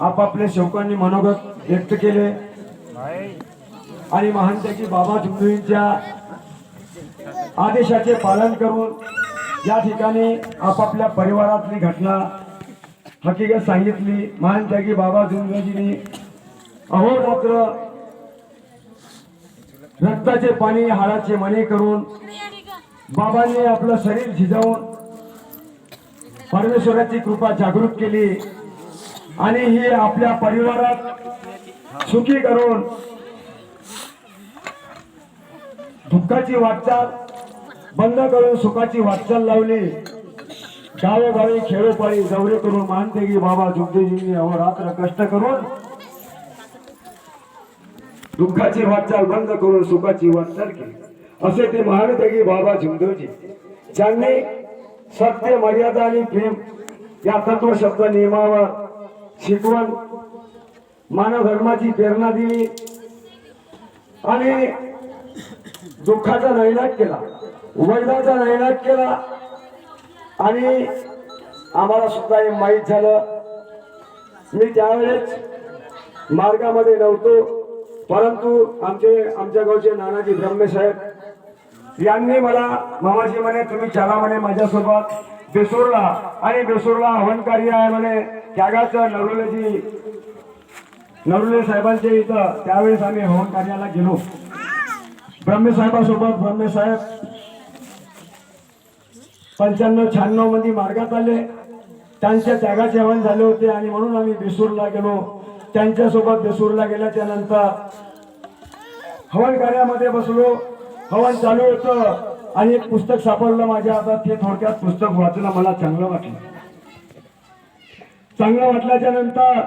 आपापल्या शेवकांनी मनोगत व्यक्त केले. आणि महानत्याची बाबा झुंडूंच्या आदेशाचे पालन करून या ठिकाणी आपापल्या परिवारातली घटना हकीकत सांगितली. महान त्यागी बाबा झुंजूजींनी अहोरात्र रक्ताचे पाणी हाडाचे मने करून बाबांनी आपलं शरीर झिजवून परमेश्वराची कृपा जागृत केली. आणि ही आपल्या परिवारात सुखी करून दुःखाची वाटचाल बंद करून सुखाची वाटचाल लावली. गावोगावी खेळोपाळी जवळे करून मानते की बाबा जुगदेजींनी अहोरात्र कष्ट करून दुःखाची वाटचाल बंद करून सुखाची वाटचाल केली. असे ते महानते की बाबा झुंदेवजी ज्यांनी सत्य मर्यादा आणि प्रेम या तत्व शब्द नियमावर शिकवण मानव धर्माची प्रेरणा दिली आणि दुःखाचा नैनाट केला वैदाचा नैनाट केला आणि आम्हाला सुद्धा हे माहीत झालं. मी त्यावेळेस मार्गामध्ये नव्हतो परंतु आमचे आमच्या गावचे नानाजी ब्रह्मेसाहेब यांनी मला मामाजी म्हणे तुम्ही चला म्हणे माझ्यासोबत. बेसूरला आणि बेसूरला हवन कार्य आहे म्हणे त्यागाचं नवलेजी नवले साहेबांच्या इथं त्यावेळेस आम्ही हवन कार्याला गेलो. ब्रह्मे साहेबासोबत ब्रह्मे साहेब पंच्याण्णव शहाण्णवमध्ये मार्गात आले. त्यांच्या त्यागाचे हवन झाले होते आणि म्हणून आम्ही बेसूरला गेलो. त्यांच्यासोबत बेसूरला गेल्याच्यानंतर हवन कार्यामध्ये बसलो. हवन चालू होतं. आणि एक पुस्तक सापडलं माझ्या हातात ते थोडक्यात पुस्तक वाचलं मला चांगलं वाटलं. चांगलं वाटल्याच्या नंतर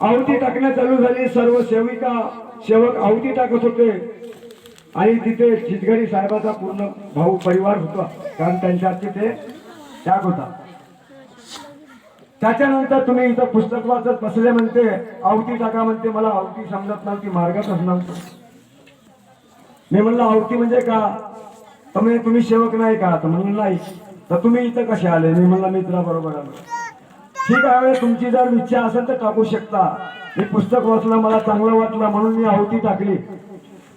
आवती टाकण्यात चालू झाली सर्व सेविका सेवक आवती टाकत होते. आणि तिथे चितगडी साहेबाचा पूर्ण भाऊ परिवार होता कारण त्यांच्या तिथे त्याग होता. त्याच्यानंतर तुम्ही इथं पुस्तक वाचत बसले म्हणते आवती टाका म्हणते मला आवती समजत नव्हती मार्गातच नव्हतं. मी म्हणलं आवती म्हणजे का? तर म्हणे तुम्ही सेवक नाही का? तर म्हणून नाही. तर तुम्ही इथं कसे आले? मी म्हणला मित्रा बरोबर आलो. ठीक आहे तुमची जर इच्छा असेल तर टाकू शकता. मी पुस्तक वाचलं मला चांगलं वाटलं म्हणून मी आहुती टाकली.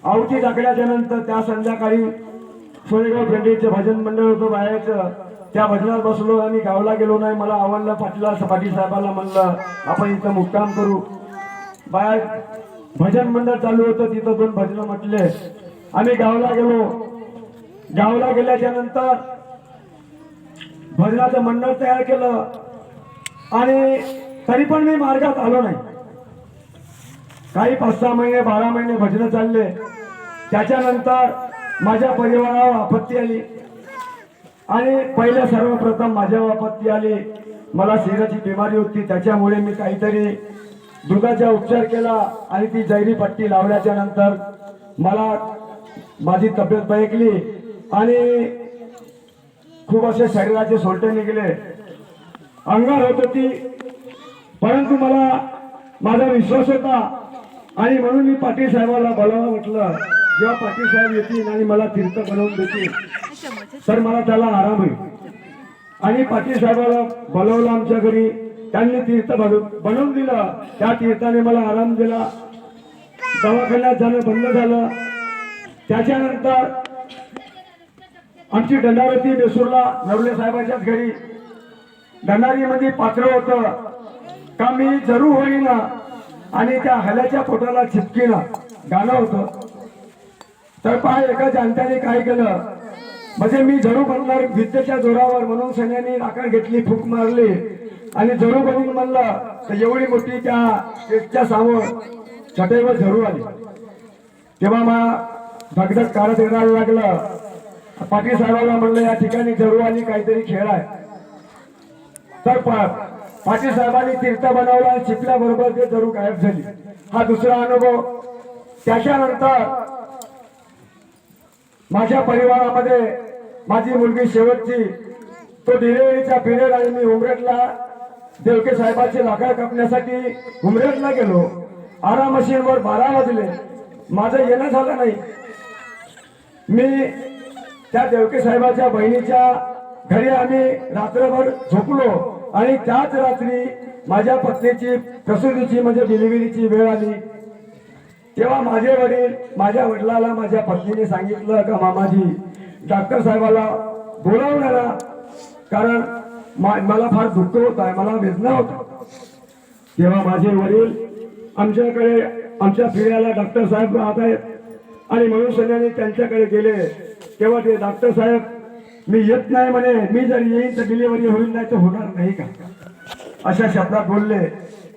आहुती टाकल्याच्या नंतर त्या संध्याकाळी सोयगाव भेंडीचे भजन मंडळ होतं बाहेरचं. त्या भजनात बसलो आणि गावला गेलो नाही. मला आवडलं पाटीला पाटील साहेबाला म्हणलं आपण इथं मुक्काम करू. बाहेर भजन मंडळ चालू होतं तिथं दोन भजनं म्हटले. आम्ही गावला गेलो. गावला गेल्याच्यानंतर भजनाचं मंडळ तयार केलं. आणि तरी पण मी मार्गात आलो नाही. काही पाच सहा महिने बारा महिने भजनं चालले. त्याच्यानंतर माझ्या परिवारावर आपत्ती आली. आणि पहिल्या सर्वप्रथम माझ्यावर आपत्ती आली. मला शरीराची बिमारी होती. त्याच्यामुळे मी काहीतरी दुधाचा उपचार केला आणि ती जैरी पट्टी लावल्याच्या नंतर मला माझी तब्येत बळकली. आणि खूप असे शरीराचे सोलटे निघले. अंगार होत होती. परंतु मला माझा विश्वास होता. आणि म्हणून मी पाटील साहेबाला बोलावं म्हटलं. जेव्हा पाटील साहेब येतील आणि मला तीर्थ बनवून देतील तर मला त्याला आराम होईल. आणि पाटील साहेबाला बोलवलं आमच्या घरी. त्यांनी तीर्थ बनव- बनवून दिलं. त्या तीर्थाने मला आराम दिला. दवाखान्यात जाणं बंद झालं. त्याच्यानंतर आमची दंडावती बेसूरला नवले साहेबांच्याच घरी. दंडारीमध्ये म्हणजे पात्र होतं. का मी जरूर होईना आणि त्या हल्याच्या पोटाला चिपकीना गाणं होतं. तर पहा एका जाणत्याने काय केलं? म्हणजे मी जरूर बनणार विद्येच्या जोरावर म्हणून सैन्याने नाकार घेतली फूक मारली. आणि जरूर बनून म्हणलं तर एवढी मोठी त्या स्टेजच्या समोर छटेवर जरूर आली. तेव्हा मा धगधग कारच येणायला लागलं. पाटील साहेबांना म्हणलं या ठिकाणी जरूर काहीतरी खेळ आहे. तर पाटील साहेबांनी तीर्थ बनवला आणि चिपल्याबरोबर ते जरूर गायब झाली. हा दुसरा अनुभव. त्याच्यानंतर माझ्या परिवारामध्ये माझी मुलगी शेवटची तो डिलिव्हरीचा पिरियड आणि मी उमरेटला देवके साहेबाचे लाकड कापण्यासाठी उमरेटला गेलो. आरा मशीनवर बारा वाजले. माझं येणं झालं नाही. मी त्या देवके साहेबाच्या बहिणीच्या घरी आम्ही रात्रभर झोपलो. आणि त्याच रात्री माझ्या पत्नीची प्रसूतीची म्हणजे डिलिव्हरीची वेळ आली. तेव्हा माझे वडील माझ्या वडिलाला माझ्या पत्नीने सांगितलं का मामाजी डॉक्टर साहेबाला बोलावणारा कारण मा- मला फार दुःख होत आहे मला वेदना होत तेव्हा माझे वडील आमच्याकडे आमच्या फिर्याला डॉक्टर साहेब राहत आहेत. आणि म्हणून सगळ्यांनी त्यांच्याकडे गेले. तेव्हा ते डॉक्टर साहेब मी येत नाही म्हणे मी जर येईन तर डिलिव्हरी होईल नाही तर होणार नाही का? अशा शब्दात बोलले.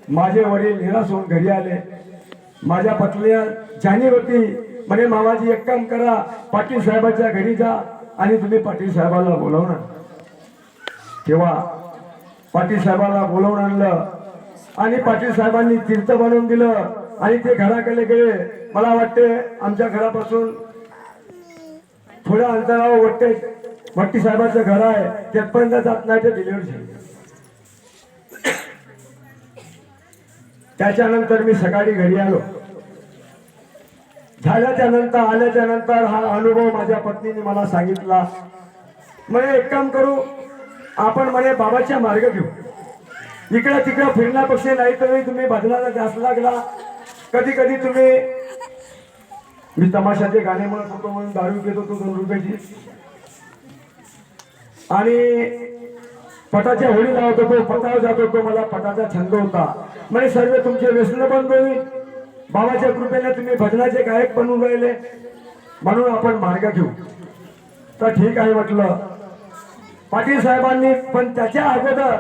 माझे वडील निराश होऊन घरी आले. माझ्या पत्नीला जाणीव होती. म्हणे मामाजी एक काम करा. पाटील साहेबाच्या घरी जा आणि तुम्ही पाटील साहेबाला बोलवणार तेव्हा पाटील साहेबाला बोलवून आणलं आणि पाटील साहेबांनी तीर्थ बनवून दिलं आणि ते घराकडे गेले. मला वाटते आमच्या घरापासून थोड्या अंतरावर वाटते भट्टी साहेबांचं घर आहे. तिथपर्यंत जात नाही ते डिलिव्हरी झाली. त्याच्यानंतर मी सकाळी घरी आलो. झाल्याच्यानंतर आल्याच्यानंतर हा अनुभव माझ्या पत्नीने मला सांगितला. म्हणे एक काम करू. आपण म्हणे बाबाच्या मार्ग घेऊ. इकडं तिकडं फिरण्यापेक्षा नाही तरी तुम्ही भजनाला जास्त लागला. कधी कधी तुम्ही मी तमाशाचे गाणे म्हणत होतो म्हणून दारू घेत होतो दोन रुपयाची. आणि पटाच्या होळी लावत होतो पटावर जात होतो मला पटाचा छंद होता. म्हणजे सर्व तुमचे व्यसन बंद होईल. बाबाच्या कृपेने तुम्ही भजनाचे गायक बनून राहिले. म्हणून आपण मार्ग घेऊ. तर ठीक आहे म्हटलं. पाटील साहेबांनी पण त्याच्या अगोदर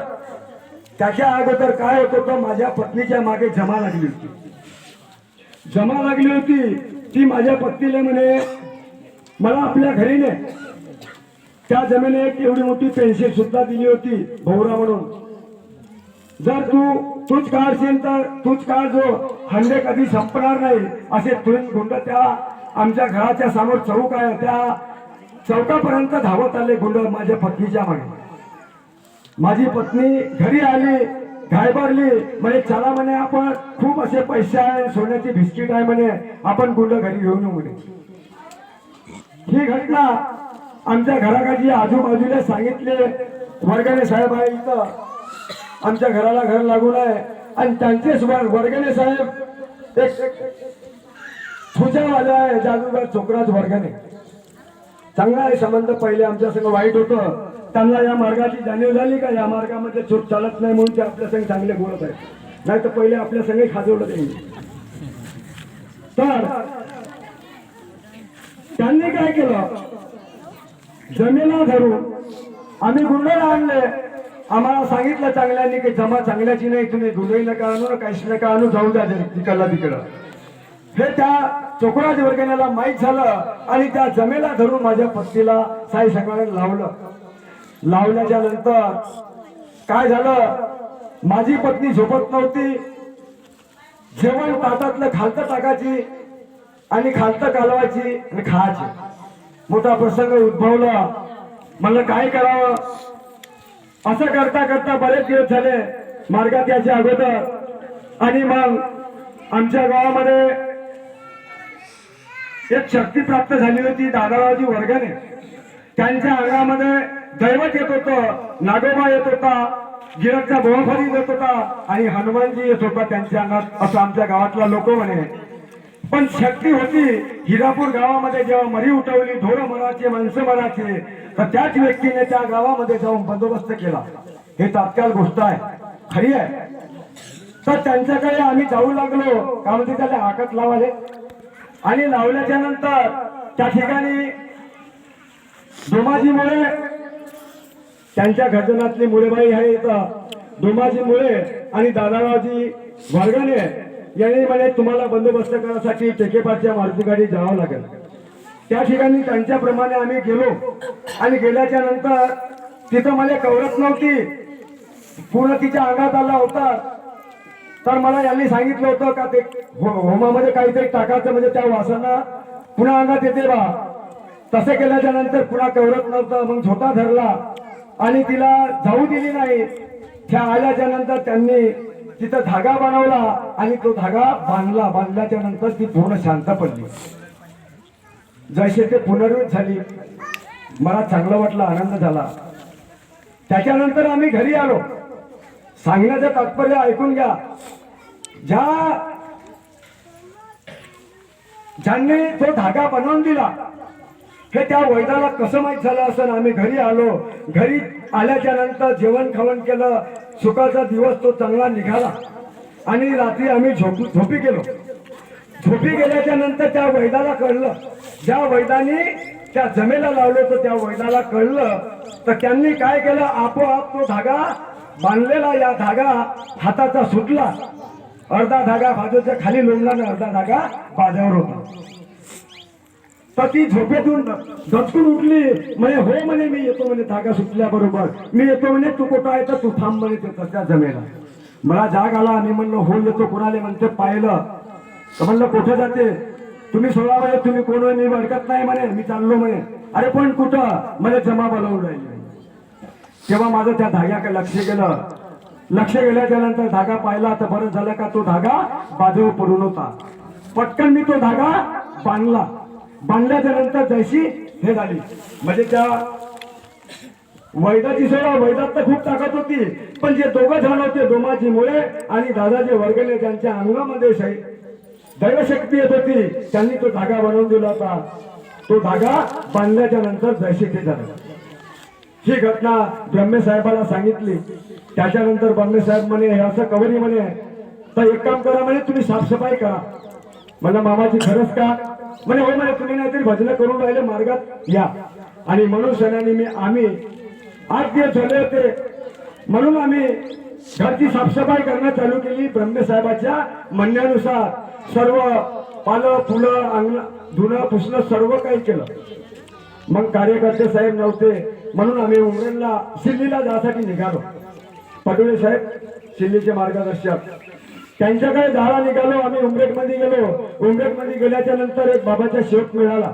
त्याच्या अगोदर काय होत होतं माझ्या पत्नीच्या मागे जमा लागली होती. जमा लागली होती. ती माझ्या पत्नीला म्हणे मला आपल्या घरीने त्या जमिनी एक एवढी मोठी पेन्सिल सुद्धा दिली होती भोवरा म्हणून. जर तू तूच काढशील तर तूच काळ जो हंडे कधी संपणार नाही. असे तुन गुंड त्या आमच्या घराच्या समोर चौक आहे. त्या चौकापर्यंत धावत आले गुंड माझ्या पत्नीच्या मागे. माझी पत्नी घरी आली. घायभरली म्हणे चला म्हणे आपण. खूप असे पैसे आहे सोन्याची बिस्किट आहे म्हणे. आपण गुंड घरी घेऊन येऊ म्हणे. ही घटना आमच्या घराकडची आजूबाजूला सांगितले. वर्गाने साहेब आहे इथं. आमच्या घराला घर लागून आहे. आणि त्यांचेच वर वर्गणे साहेब एक वाले आहे जादूगार छोकराज वर्गाने चांगला आहे संबंध पहिले आमच्या संग वाईट होतं. त्यांना या मार्गाची जाणीव झाली का? या मार्गामध्ये चूक चालत नाही म्हणून ते आपल्या संघ चांगले बोलत आहेत. नाही तर पहिले आपल्या संग खाजवलं त्यांनी तर त्यांनी काय केलं? जमिना धरून आम्ही गुंडे आणले. आम्हाला सांगितलं चांगल्यानी की जमा चांगल्याची नाही तुम्ही गुंडई नका आणू ना काहीच नका आणू जाऊ द्या तिकडला तिकडं. हे त्या चोकराज वर्गण्याला माहीत झालं आणि त्या जमेला धरून माझ्या पत्नीला साई सकाळी लावलं. लावल्याच्या नंतर काय झालं? माझी पत्नी झोपत नव्हती. जेवण ताटातलं खालतं टाकायची आणि खालतं कालवायची आणि खायची. मोठा प्रसंग उद्भवला. मला काय करावं? असं करता करता बरेच दिवस झाले मार्गात याच्या अगोदर. आणि मग आमच्या गावामध्ये एक शक्ती प्राप्त झाली होती दादाबाजी वर्गाने त्यांच्या अंगामध्ये दैवत येत होतं नागोबा येत होता गिरकचा बोळफरी येत होता आणि हनुमानजी येत होता त्यांच्या अंगात असं आमच्या गावातला लोक म्हणे. पण शक्ती होती हिरापूर गावामध्ये जेव्हा मरी उठवली ढोरं मराचे माणसं मराचे तर त्याच व्यक्तीने त्या गावामध्ये जाऊन बंदोबस्त केला. हे तात्काळ गोष्ट आहे. खरी आहे. तर त्यांच्याकडे आम्ही जाऊ लागलो. का म्हणजे त्याला हाकत लावाले? आणि लावल्याच्या नंतर त्या ठिकाणी डोमाजीमुळे त्यांच्या घरजनातली मुळेबाई आहे इथं. धुमाजी मुळे आणि दादारावजी वर्गाने यांनी म्हणजे तुम्हाला बंदोबस्त करण्यासाठी टेकेपाच्या मारुती गाडी जावं लागेल. त्या ठिकाणी त्यांच्याप्रमाणे आम्ही गेलो. आणि गेल्याच्यानंतर तिथं मला कवरत नव्हती. पूर्ण तिच्या अंगात आला होता. तर मला यांनी सांगितलं होतं का ते हो- होमामध्ये काहीतरी टाकायचं म्हणजे त्या वासांना पुन्हा अंगात येते बा. तसे केल्याच्यानंतर पुन्हा कवरत नव्हतं. मग झोटा धरला. आणि तिला जाऊ दिली नाही त्या आल्याच्यानंतर त्यांनी तिथं धागा बनवला आणि तो धागा बांधला. बांधल्याच्या नंतर ती पूर्ण शांत पडली. जसे ते पुनर्वित झाली मला चांगलं वाटलं आनंद झाला. त्याच्यानंतर आम्ही घरी आलो. सांगण्याचं तात्पर्य ऐकून घ्या. ज्या ज्यांनी तो धागा बनवून दिला हे त्या वैदाला कसं माहीत झालं असं आम्ही घरी आलो. घरी आल्याच्यानंतर जेवण खावण केलं. सुखाचा दिवस तो चांगला निघाला. आणि रात्री आम्ही झोप झोपी गेलो. झोपी गेल्याच्यानंतर त्या वैदाला कळलं. ज्या वैदानी त्या जमेला लावलं तर त्या वैदाला कळलं. तर त्यांनी काय केलं? आपोआप तो धागा बांधलेला या धागा हाताचा सुटला. अर्धा धागा बाजूच्या खाली लोंबला आणि अर्धा धागा बाजावर होता. तर ती झोपेतून झटकून उठली. म्हणे हो म्हणे मी येतो म्हणे धागा सुटल्याबरोबर. मी येतो म्हणे तू कुठं आहे तर तू थांब म्हणे ते तसल्या जमेला. मला जाग आला मी म्हणलं हो येतो. कुणाले म्हणते? पाहिलं. तर म्हणलं कुठं जाते? तुम्ही सोळा म्हणे तुम्ही कोण मी भडकत नाही म्हणे मी चाललो म्हणे. अरे पण कुठं? मला जमा बोलावून राहिली. तेव्हा माझं त्या धाग्याकडे लक्ष गेलं. लक्ष गेल्याच्यानंतर धागा पाहिला तर बरं झालं का तो धागा बाजूवर पडून होता. पटकन मी तो धागा बांधला. बांधल्याच्या नंतर जैशी हे झाली. म्हणजे त्या वैदाची सोडा वैदात तर खूप ताकद होती. पण जे दोघं जण होते डोमाजी मुळे आणि दादाजी वर्गले त्यांच्या अंगामध्ये दैवशक्ती येत होती त्यांनी तो धागा बनवून दिला होता. तो धागा बांधल्याच्या नंतर जैशी ते झालं. ही घटना ब्रह्मे साहेबाला सांगितली. त्याच्यानंतर ब्रह्मे साहेब म्हणे हे असं कवरी म्हणे तर एक काम करा म्हणे तुम्ही साफसफाई करा. मला मामाची खरंच का? म्हणे हो म्हणे तुम्ही नाहीतरी भजन करून राहिले मार्गात या. आणि म्हणून सणाने मी आम्ही आठ दिवस झाले होते. म्हणून आम्ही घरची साफसफाई करणं चालू केली ब्रह्मसाहेबाच्या म्हणण्यानुसार. सर्व पालं फुलं अंगण धुणं पुसणं सर्व काही केलं. मग कार्यकर्ते साहेब नव्हते. म्हणून आम्ही उमरेनला शिल्लीला जासाठी निघालो. पटोळे साहेब शिल्लीचे मार्गदर्शक. त्यांच्याकडे जाळा निघालो आम्ही उमरेटमध्ये गेलो. उमरेटमध्ये गेल्याच्यानंतर एक बाबाचा शेप मिळाला.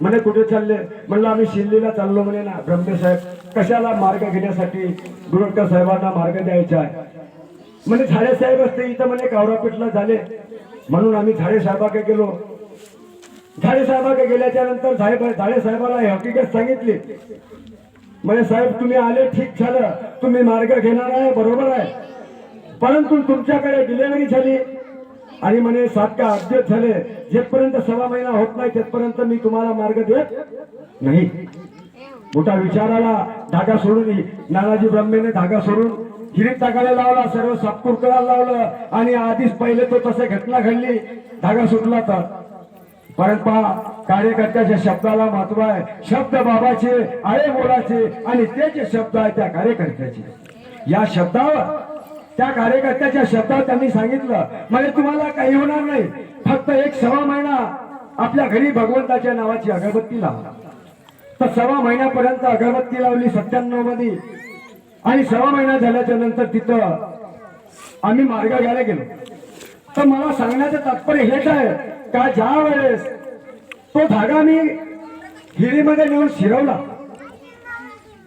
म्हणे कुठे चालले? म्हणलं आम्ही शिल्लीला चाललो म्हणे ना ब्रह्मे साहेब. कशाला मार्ग घेण्यासाठी दुरडकर साहेबांना मार्ग द्यायचा आहे? म्हणे झाडे साहेब असते इथं म्हणे कावरापीठला झाले. म्हणून आम्ही झाडे साहेबाकडे गेलो. झाडे साहेबाकडे गेल्याच्यानंतर साहेब झाडे साहेबाला ही हकीकत सांगितली. म्हणजे साहेब तुम्ही आले ठीक झालं. तुम्ही मार्ग घेणार आहे बरोबर आहे. परंतु तुमच्याकडे डिलेवरी झाली. आणि म्हणे सात का अपडेट झाले. जेपर्यंत सव्वा महिना होत नाही तेथपर्यंत मी तुम्हाला मार्ग देत नाही. मोठा विचाराला धागा सोडून नानाजी ब्रह्मेने धागा सोडून हिरीत टाकायला लावला सर्व सातपूर करायला लावलं. आणि आधीच पहिले तो तसे घटना घडली. धागा सुटला तर. परत पहा कार्यकर्त्याच्या शब्दाला महत्त्व आहे. शब्द बाबाचे आहे मोलाचे आणि ते जे शब्द आहे त्या कार्यकर्त्याचे. या शब्दावर त्या कार्यकर्त्याच्या शब्दात त्यांनी सांगितलं म्हणजे तुम्हाला काही होणार नाही. फक्त एक सव्वा महिना आपल्या घरी भगवंताच्या नावाची अगरबत्ती लावा. तर सव्वा महिन्यापर्यंत अगरबत्ती लावली सत्त्याण्णवमध्ये. आणि सव्वा महिना झाल्याच्यानंतर तिथं आम्ही मार्ग घ्यायला गेलो. तर मला सांगण्याचं तात्पर्य हेच आहे का ज्या वेळेस तो धागा मी हिरीमध्ये नेऊन शिरवला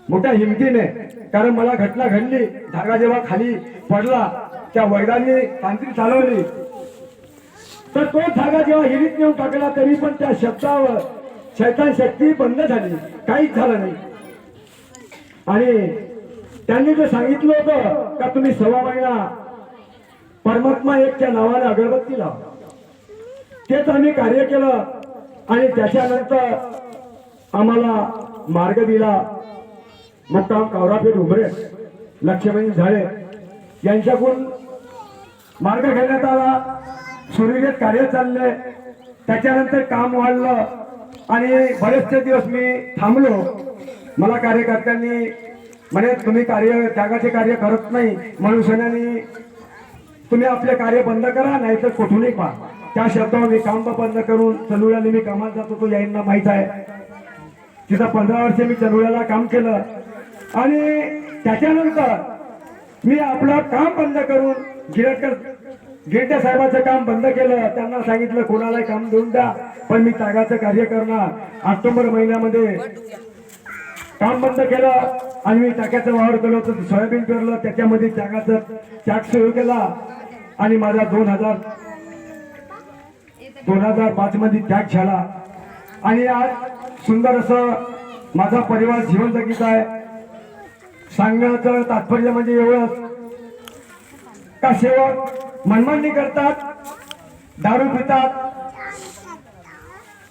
मोठ्या हिमतीने. कारण मला घटना घडली. धागा जेव्हा खाली पडला त्या वैदांनी तांत्रिक चालवली. तर तो धागा जेव्हा हिरीत नेऊन टाकला तरी पण त्या शब्दावर शैतान शक्ती बंद झाली. काहीच झालं नाही. आणि त्यांनी जे सांगितलं होतं का तुम्ही सव्वा महिना परमात्मा एकच्या नावाने अगरबत्ती लावा. तेच आम्ही कार्य केलं आणि त्याच्यानंतर आम्हाला मार्ग दिला. मुक्ताम कावरापीठ उभरे लक्ष्मण झाडे यांच्याकडून मार्ग घेण्यात आला. सुरळीत कार्य चालले त्याच्यानंतर काम वाढलं. आणि बरेचसे दिवस मी थांबलो. मला कार्यकर्त्यांनी म्हणे तुम्ही कार्य त्यागाचे कार्य करत नाही. म्हणून तुम्ही आपले कार्य बंद करा नाही तर कुठूनही पहा. त्या शब्दावर मी काम बंद करून चलुळ्याने मी कामात जात होतो. यांना माहीत आहे. तिथं पंधरा वर्ष मी चलुळ्याला काम केलं. आणि त्याच्यानंतर मी आपलं काम बंद करून गिरटकर गिरटे साहेबाचं काम बंद केलं. त्यांना सांगितलं कोणालाही काम देऊन द्या पण मी त्यागाचं कार्य करणार. ऑक्टोबर महिन्यामध्ये काम बंद केलं आणि मी टाक्याचं वावर केलं होतं सोयाबीन पेरलं त्याच्यामध्ये त्यागाचा त्याग सुरू केला. आणि माझा दोन हजार दोन हजार पाच मध्ये त्याग झाला. आणि आज सुंदर असं माझा परिवार जीवन जगीत आहे. सांगण्याचं तात्पर्य म्हणजे एवढंच. का सेवक मनमानी करतात दारू पितात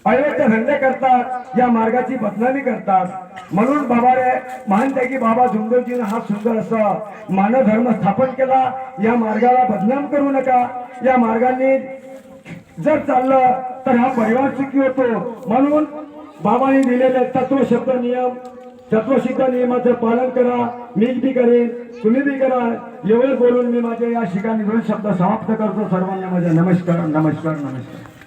अयोग्य धंदे करतात या मार्गाची बदनामी करतात. म्हणून बाबा रे मानते की बाबा झुंबरजीने हा सुंदर असा मानव धर्म स्थापन केला. या मार्गाला बदनाम करू नका. या मार्गाने जर चाललं तर हा परिवार सुखी होतो. म्हणून बाबांनी दिलेले तत्व शब्द नियम तत्वसिद्ध नियमाचं पालन करा मी बी करेन तुम्ही बी करा. एवढं बोलून मी माझ्या या ठिकाणी दोन शब्द समाप्त करतो. सर्वांना माझ्या नमस्कार नमस्कार नमस्कार.